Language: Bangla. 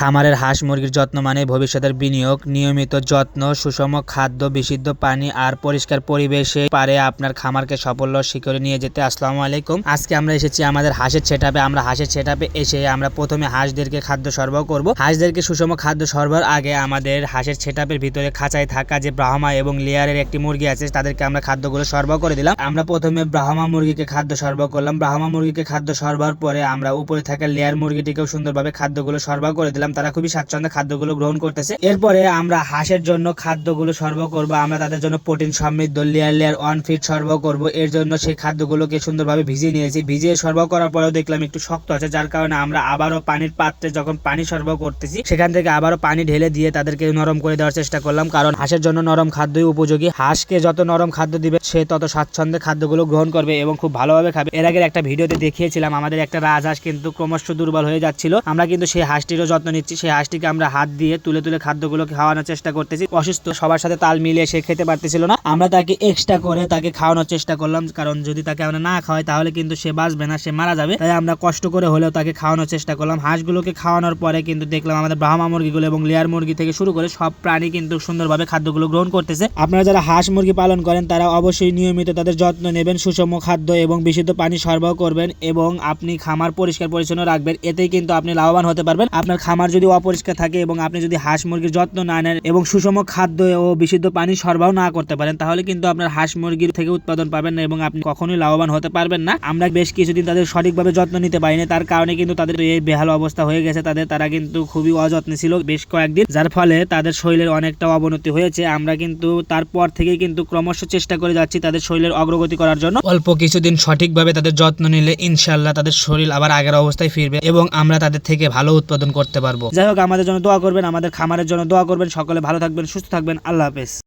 খামারের হাঁস মুরগির যত্ন মানে ভবিষ্যতের বিনিয়োগ, নিয়মিত যত্ন, সুষম খাদ্য, বিশুদ্ধ পানি আর পরিষ্কার পরিবেশে পারে আপনার খামারকে সাফল্য শিখরে নিয়ে যেতে। আসসালামু আলাইকুম। আজকে আমরা এসেছি আমাদের হাঁসের ছেটাপে। আমরা হাঁসের ছেটাপে এসে আমরা প্রথমে হাঁসদেরকে খাদ্য সরবরাহ করব। হাঁসদেরকে সুষম খাদ্য সরবরাহ আগে আমাদের হাঁসের ছেটাপের ভিতরে খাঁচায় থাকা যে ব্রাহ্মা এবং লেয়ারের একটি মুরগি আছে, তাদেরকে আমরা খাদ্যগুলো সরবরাহ করে দিলাম। আমরা প্রথমে ব্রাহ্মা মুরগিকে খাদ্য সরবরাহ করলাম। ব্রাহ্মা মুরগিকে খাদ্য সরবরাহ পরে আমরা উপরে থাকা লেয়ার মুরগিটিকেও সুন্দরভাবে খাদ্যগুলো সরবরাহ করে দিলাম। তারা খুবই স্বাচ্ছন্দ্যে খাদ্যগুলো গ্রহণ করতেছে। এরপরে আমরা হাঁসের জন্য খাদ্যগুলো সরবরাহ করব, আমরা তাদের জন্য প্রোটিন সমৃদ্ধ লেয়ার লেয়ার অন ফিট সরবরাহ করব, এর জন্য সেই খাদ্যগুলোকে সুন্দরভাবে ভিজিয়ে নিয়েছি। ভিজিয়ে সরবরাহ করার পরেও দেখলাম একটু শক্ত আছে, যার কারণে আমরা আবারও পানির পাত্রে যখন পানি সরবরাহ করতেছি, সেখান থেকে আবারও পানি ঢেলে দিয়ে তাদেরকে নরম করে দেওয়ার চেষ্টা করলাম। কারণ হাঁসের জন্য নরম খাদ্যই উপযোগী। হাঁসকে যত নরম খাদ্য দিবে, সে তত স্বাচ্ছন্দ্যে খাদ্যগুলো গ্রহণ করবে এবং খুব ভালোভাবে খাবে। এর আগের একটা ভিডিওতে দেখিয়েছিলাম, আমাদের একটা রাজহাঁস কিন্তু ক্রমশ দুর্বল হয়ে যাচ্ছিল। আমরা কিন্তু সেই হাঁসটিরও যত্ন নিচ্ছি, সেই হাঁসটিকে আমরা হাত দিয়ে তুলে তুলে খাদ্যগুলো খাওয়ানোর চেষ্টা করতেছি। অসুস্থ, সবার সাথে তাল মিলিয়ে সে খেতে পারতেছিল না। আমরা তাকে এক্সট্রা করে তাকে খাওয়ানোর চেষ্টা করলাম, কারণ যদি তাকে আমরা না খাওয়াই, তাহলে কিন্তু সে বাঁচবে না, সে মারা যাবে। তাই আমরা কষ্ট করে হলেও তাকে খাওয়ানোর চেষ্টা করলাম। হাঁসগুলোকে খাওয়ানোর পরে কিন্তু দেখলাম আমাদের ব্রাহ্মা মুরগিগুলো এবং লেয়ার মুরগি থেকে শুরু করে সব প্রাণী কিন্তু সুন্দরভাবে খাদ্যগুলো গ্রহণ করতেছে। আপনারা যারা হাঁস মুরগি পালন করেন, তারা অবশ্যই নিয়মিত তাদের যত্ন নেবেন, সুষম খাদ্য এবং বিশুদ্ধ পানি সরবরাহ করবেন এবং আপনি খামার পরিষ্কার পরিচ্ছন্ন রাখবেন। এতেই কিন্তু আপনি লাভবান হতে পারবেন। আপনার খামার যদি অপরিষ্কার থাকে এবং আপনি যদি হাঁস মুরগির যত্ন না নেন এবং সুষম খাদ্য ও বিশুদ্ধ পানি সরবরাহ না করতে পারেন, তাহলে কিন্তু আপনার হাঁস মুরগির থেকে উৎপাদন পাবেন না এবং আপনি কখনোই লাভবান হতে পারবেন না। আমরা বেশ কিছুদিন তাদের সঠিকভাবে যত্ন নিতে পারিনি, তার কারণে কিন্তু তাদের এই বেহাল অবস্থা হয়ে গেছে। তাদের, তারা কিন্তু খুবই অযত্নে ছিল বেশ কয়েকদিন, যার ফলে তাদের শরীরের অনেকটা অবনতি হয়েছে। আমরা কিন্তু তারপর থেকে কিন্তু ক্রমশ চেষ্টা করে যাচ্ছি তাদের শরীরের অগ্রগতি করার জন্য। অল্প কিছুদিন সঠিকভাবে তাদের যত্ন নিলে ইনশাল্লাহ তাদের শরীর আবার আগের অবস্থায় ফিরবে এবং আমরা তাদের থেকে ভালো উৎপাদন করতে পারব। যাই হোক, আমাদের জন্য দোয়া করবেন, আমাদের খামারের জন্য দোয়া করবেন। সকলে ভালো থাকবেন, সুস্থ থাকবেন। আল্লাহ হাফেজ।